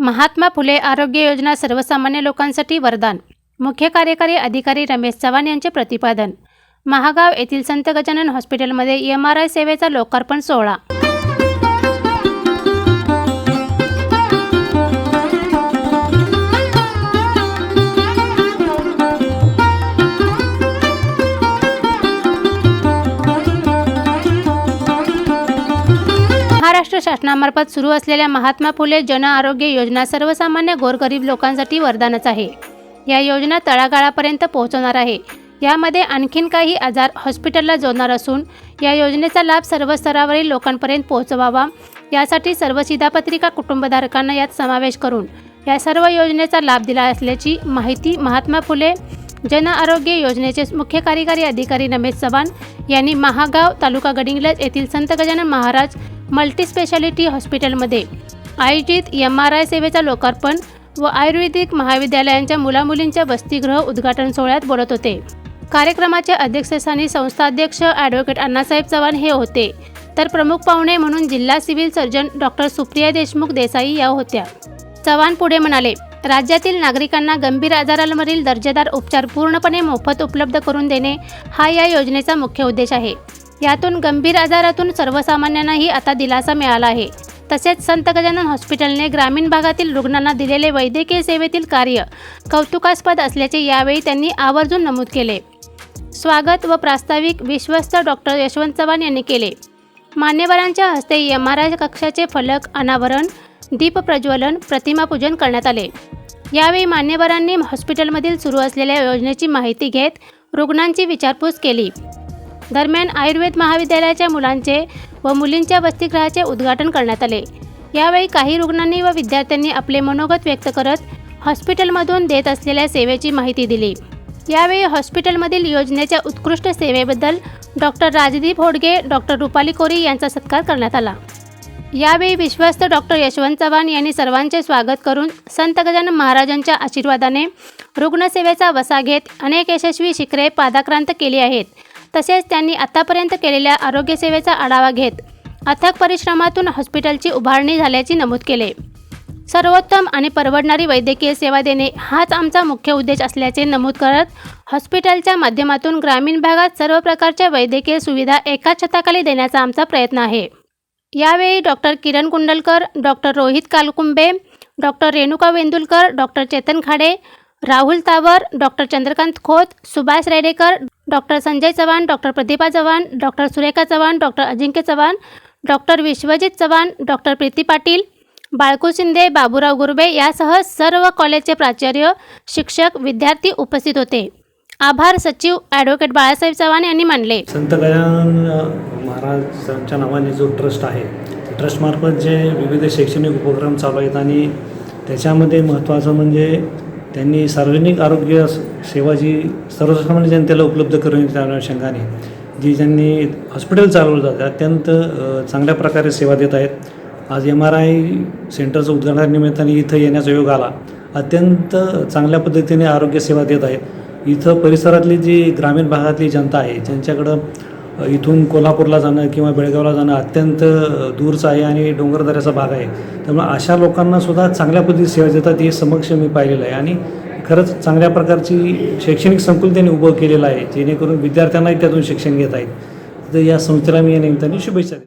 महात्मा फुले आरोग्य योजना सर्वसामान्य लोकांसाठी वरदान. मुख्य कार्यकारी अधिकारी रमेश चव्हाण यांचे प्रतिपादन. महागाव येथील संत गजानन हॉस्पिटलमध्ये एम आर आय सेवेचा लोकार्पण सोहळा. महाराष्ट्र शासनामार्फत सुरू असलेल्या महात्मा फुले जन आरोग्य योजना सर्वसामान्य गोरगरीब लोकांसाठी वरदानच आहे. या योजना तळागाळापर्यंत पोहोचवणार आहे. यामध्ये आणखीन काही आजार हॉस्पिटलला जोडणार असून या योजनेचा लाभ सर्व स्तरावरील लोकांपर्यंत पोहोचवावा. यासाठी सर्व शिधापत्रिका कुटुंबधारकांना यात समावेश करून या सर्व योजनेचा लाभ दिला असल्याची माहिती महात्मा फुले जन आरोग्य योजनेचे मुख्य कार्यकारी अधिकारी रमेश चव्हाण यांनी महागाव तालुका गडिंग्लज येथील संत गजानन महाराज मल्टीस्पेशालिटी हॉस्पिटलमध्ये. आयोजित एम आर आय सेवेचा लोकार्पण व आयुर्वेदिक महाविद्यालयांच्या मुलामुलींच्या वसतिगृह उद्घाटन सोहळ्यात बोलत होते. कार्यक्रमाच्या अध्यक्षस्थानी संस्थाध्यक्ष ॲडव्होकेट अण्णासाहेब चव्हाण हे होते. तर प्रमुख पाहुणे म्हणून जिल्हा civil surgeon doctor Supriya Deshmukh Desai या होत्या. चव्हाण पुढे म्हणाले राज्यातील नागरिकांना गंभीर आजारांवरील दर्जेदार उपचार पूर्णपणे मोफत उपलब्ध करून देणे हा या योजनेचा मुख्य उद्देश आहे. यातून गंभीर आजारातून सर्वसामान्यांनाही आता दिलासा मिळाला आहे. तसेच संत गजानन हॉस्पिटलने ग्रामीण भागातील रुग्णांना दिलेले वैद्यकीय सेवेतील कार्य कौतुकास्पद असल्याचे यावेळी त्यांनी आवर्जून नमूद केले. स्वागत व प्रास्ताविक विश्वस्त डॉक्टर यशवंत चव्हाण यांनी केले. मान्यवरांच्या हस्ते एम आर आय कक्षाचे फलक अनावरण दीप प्रज्वलन प्रतिमापूजन करण्यात आले. यावेळी मान्यवरांनी हॉस्पिटलमधील सुरू असलेल्या योजनेची माहिती घेत रुग्णांची विचारपूस केली. दरम्यान आयुर्वेद महाविद्यालयाच्या मुलांचे व मुलींच्या वसतिगृहाचे उद्घाटन करण्यात आले. यावेळी काही रुग्णांनी व विद्यार्थ्यांनी आपले मनोगत व्यक्त करत हॉस्पिटलमधून देत असलेल्या सेवेची माहिती दिली. यावेळी हॉस्पिटलमधील योजनेच्या उत्कृष्ट सेवेबद्दल डॉक्टर राजदीप होडगे डॉक्टर रुपाली कोरी यांचा सत्कार करण्यात आला. यावेळी विश्वस्त डॉक्टर यशवंत चव्हाण यांनी सर्वांचे स्वागत करून संत गजानन महाराजांच्या आशीर्वादाने रुग्णसेवेचा वसा घेत अनेक यशस्वी शिखरे पादाक्रांत केली आहेत. तसेच त्यांनी आतापर्यंत केलेल्या आरोग्यसेवेचा आढावा घेत अथक परिश्रमातून हॉस्पिटलची उभारणी झाल्याचे नमूद केले. सर्वोत्तम आणि परवडणारी वैद्यकीय सेवा देणे हाच आमचा मुख्य उद्देश असल्याचे नमूद करत हॉस्पिटलच्या माध्यमातून ग्रामीण भागात सर्व प्रकारच्या वैद्यकीय सुविधा एकाच छताखाली देण्याचा आमचा प्रयत्न आहे. यावेळी doctor Kiran Kundalkar doctor Rohit Kalkumbe doctor Renuka Vendulkar doctor Chetan Khade Rahul Tawar doctor Chandrakant Khot Subhash Redekar doctor Sanjay Chavan doctor Pratibha Chavan doctor Surekha Chavan doctor Ajinkya Chavan doctor Vishwajit Chavan doctor Preeti Patil Balku Shinde Baburao Gurbe यासह सर्व कॉलेजचे प्राचार्य शिक्षक विद्यार्थी उपस्थित होते. आभार सचिव ॲडव्होकेट बाळासाहेब चव्हाण यांनी मानले. संत गजानन महाराजांच्या नावाने जो ट्रस्ट आहे ट्रस्टमार्फत जे विविध शैक्षणिक उपक्रम चालू आहेत आणि त्याच्यामध्ये महत्त्वाचं म्हणजे त्यांनी सार्वजनिक आरोग्य सेवा जी सर्वसामान्य जनतेला उपलब्ध करून अनुषंगाने जी ज्यांनी हॉस्पिटल चालवलं जातं अत्यंत चांगल्या प्रकारे सेवा देत आहेत. आज एम आर आय सेंटरचं उद्घाटनानिमित्ताने इथं येण्याचा योग आला. अत्यंत चांगल्या पद्धतीने आरोग्यसेवा देत आहेत. इथं परिसरातली जी ग्रामीण भागातली जनता आहे ज्यांच्याकडं इथून कोल्हापूरला जाणं किंवा बेळगावला जाणं अत्यंत दूरचं आहे आणि डोंगरदऱ्याचा भाग आहे. त्यामुळे अशा लोकांना सुद्धा चांगल्या पद्धतीने सेवा देतात हे समक्ष मी पाहिलेलं आहे. आणि खरंच चांगल्या प्रकारची शैक्षणिक संकुल त्यांनी उभं केलेलं आहे जेणेकरून विद्यार्थ्यांनाही त्यातून शिक्षण घेत आहेत तर या संस्थेला मी या निमित्ताने शुभेच्छा देतो.